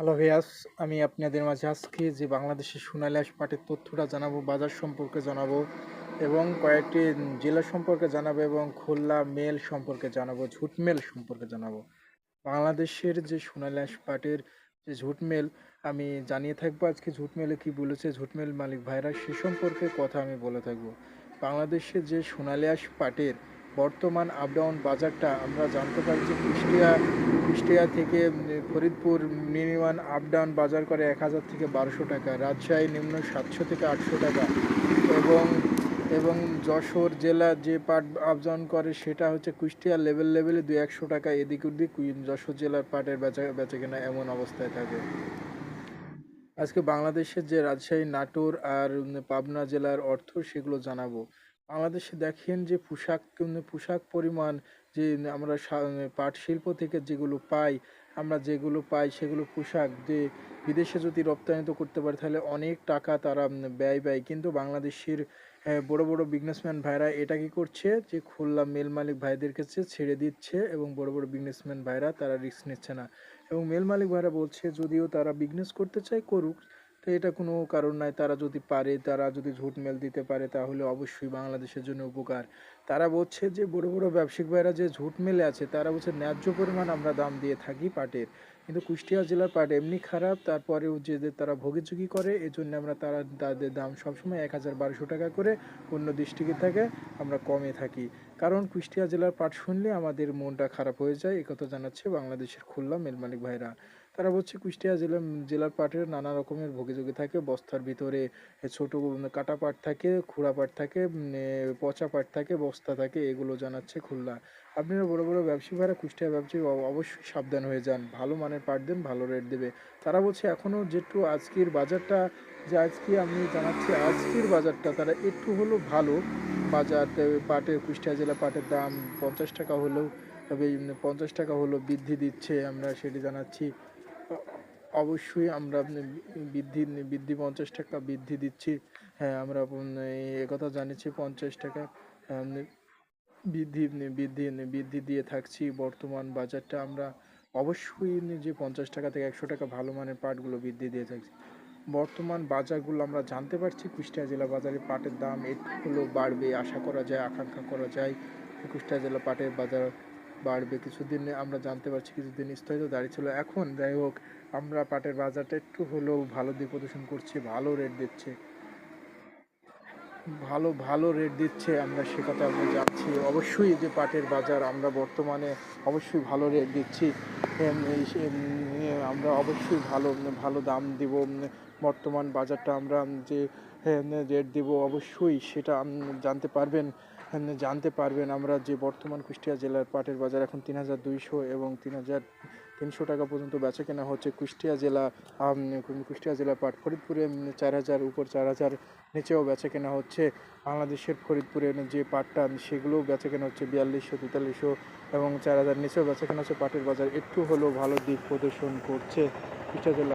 Hello ভিয়াস আমি আপনাদের মাঝে আজকে যে বাংলাদেশের সোনালী আঁশ পাটের তথ্যটা জানাব, বাজার সম্পর্কে জানাব এবং কয়েকটি জেলা সম্পর্কে জানাব এবং খুলনা মেল সম্পর্কে জানাব, ঝুট মেল সম্পর্কে জানাব। বাংলাদেশের যে সোনালী আঁশ পাটের যে ঝুট মেল, আমি জানিয়ে থাকব আজকে ঝুট মেলে কী বলেছে, ঝুট মেল মালিক ভাইরা সে সম্পর্কে কথা আমি বলে থাকব। বাংলাদেশের যে সোনালী আঁশ পাটের বর্তমান আপডাউন বাজারটা আমরা জানতে পারি যে কুষ্টিয়া কুষ্টিয়া থেকে ফরিদপুর মিনিমাম আপ ডাউন বাজার করে এক হাজার থেকে বারোশো টাকা, রাজশাহী নিম্ন সাতশো থেকে আটশো টাকা এবং এবং যশোর জেলা যে পাট ডাউন করে সেটা হচ্ছে কুষ্টিয়া লেভেল লেভেলে দুই একশো টাকা, এদিক ওদিক যশোর জেলার পাটের বেচা বেচা কেনা এমন অবস্থায় থাকে। আজকে বাংলাদেশের যে রাজশাহী, নাটোর আর পাবনা জেলার অর্থ সেগুলো জানাব। বাংলাদেশে দেখেন যে পোশাক পোশাক পরিমাণ যে আমরা পাট শিল্প থেকে যেগুলো পাই, আমরা যেগুলো পাই সেগুলো পোশাক যে বিদেশে যদি রপ্তানিত করতে পারে, তাহলে অনেক টাকা তারা ব্যয় ব্যয়। কিন্তু বাংলাদেশের বড় বড় বিজনেসম্যান ভাইরা এটা কি করছে যে খুলনা মেল মালিক ভাইদের কাছে ছেড়ে দিচ্ছে এবং বড় বড় বিজনেসম্যান ভাইরা তারা রিস্ক নিচ্ছে না। এবং মেল মালিক ভাইরা বলছে যদিও তারা বিজনেস করতে চায় করুক তো এটা কোনো কারণ নাই। তারা যদি পারে, তারা যদি ঝুট মেল দিতে পারে, তাহলে অবশ্যই বাংলাদেশের জন্য উপকার। তারা বলছে যে, বড় বড় ব্যবসায়িক ভাইরা যে ঝুট মেলে আছে, তারা বলছে ন্যায্য পরিমাণ আমরা দাম দিয়ে থাকি পাটের। কিন্তু কুষ্টিয়া জেলার পাট এমনি খারাপ, তারপরেও যে তারা ভোগিচুকি করে এই জন্য আমরা তারা, তাদের দাম সবসময় এক হাজার বারোশো টাকা করে অন্য ডিস্ট্রিক্টে থাকে, আমরা কমে থাকি। কারণ কুষ্টিয়া জেলার পাট শুনলে আমাদের মনটা খারাপ হয়ে যায় একথা জানাচ্ছে বাংলাদেশের খুলনা মেলমালিক ভাইরা। তারা বলছে কুষ্টিয়া জেলা জেলার পাটের নানা রকমের ভোগিযোগী থাকে, বস্তার ভিতরে ছোট কাটা পাট থাকে, খুঁড়া পাট থাকে পচা পাট থাকে, বস্তা থাকে, এগুলো জানাচ্ছে খুলনা। আপনারা বড় বড় ব্যবসায়ী ভাড়া কুষ্টিয়া ব্যবসায়ী অবশ্যই সাবধান হয়ে যান। ভালো মানের পাট দেন, ভালো রেট দেবে। তারা বলছে এখনও যেটু আজকের বাজারটা, যে আজকে আমি জানাচ্ছি আজকের বাজারটা তারা একটু হলেও ভালো। বাজার পাটের কুষ্টিয়া জেলা পাটের দাম পঞ্চাশ টাকা হলেও, তবে পঞ্চাশ টাকা হলো বৃদ্ধি দিচ্ছে, আমরা সেটি জানাচ্ছি। অবশ্যই আমরা বৃদ্ধি বৃদ্ধি পঞ্চাশ টাকা বৃদ্ধি দিচ্ছি। হ্যাঁ আমরা একথা জানিয়েছি পঞ্চাশ টাকা। বৃদ্ধি বৃদ্ধি বৃদ্ধি দিয়ে থাকছি বর্তমান বাজারটা। আমরা অবশ্যই যে পঞ্চাশ টাকা থেকে একশো টাকা ভালো মানের পাটগুলো বৃদ্ধি দিয়ে থাকছি। বর্তমান বাজারগুলো আমরা জানতে পারছি, কুষ্টিয়া জেলা বাজারে পাটের দাম একটু বাড়বে, আশা করা যায়, আকাঙ্ক্ষা করা যায়। কুষ্টিয়া জেলা পাটের বাজার বাড়বে। কিছুদিন আমরা জানতে পারছি, কিছুদিন স্থগিত দাঁড়িয়ে ছিল। এখন যাই হোক আমরা পাটের বাজারটা একটু হলেও ভালো দিক প্রদর্শন করছি, ভালো রেট দিচ্ছে। ভালো ভালো রেট দিচ্ছে, আমরা সে কথা আমরা জানছি। অবশ্যই যে পাটের বাজার, আমরা বর্তমানে অবশ্যই ভালো রেট দিচ্ছি। আমরা অবশ্যই ভালো ভালো দাম দিব। বর্তমান বাজারটা আমরা যে রেট দেব, অবশ্যই সেটা জানতে পারবেন। জানতে পারবেন আমরা যে বর্তমান কুষ্টিয়া জেলার পাটের বাজার এখন তিন হাজার দুইশো এবং তিন হাজার তিনশো টাকা পর্যন্ত বেচা কেনা হচ্ছে। কুষ্টিয়া জেলা কুষ্টিয়া জেলা পাট ফরিদপুরে চার হাজার, উপর চার হাজার নিচেও বেচা কেনা হচ্ছে। বাংলাদেশের ফরিদপুরের যে পাটটা সেগুলোও বেচা কেনা হচ্ছে বিয়াল্লিশশো, তেতাল্লিশশো এবং চার হাজার নিচেও বেচা কেনা হচ্ছে। পাটের বাজার একটু হলেও ভালো দিক প্রদর্শন করছে। কুষ্টিয়া জেলা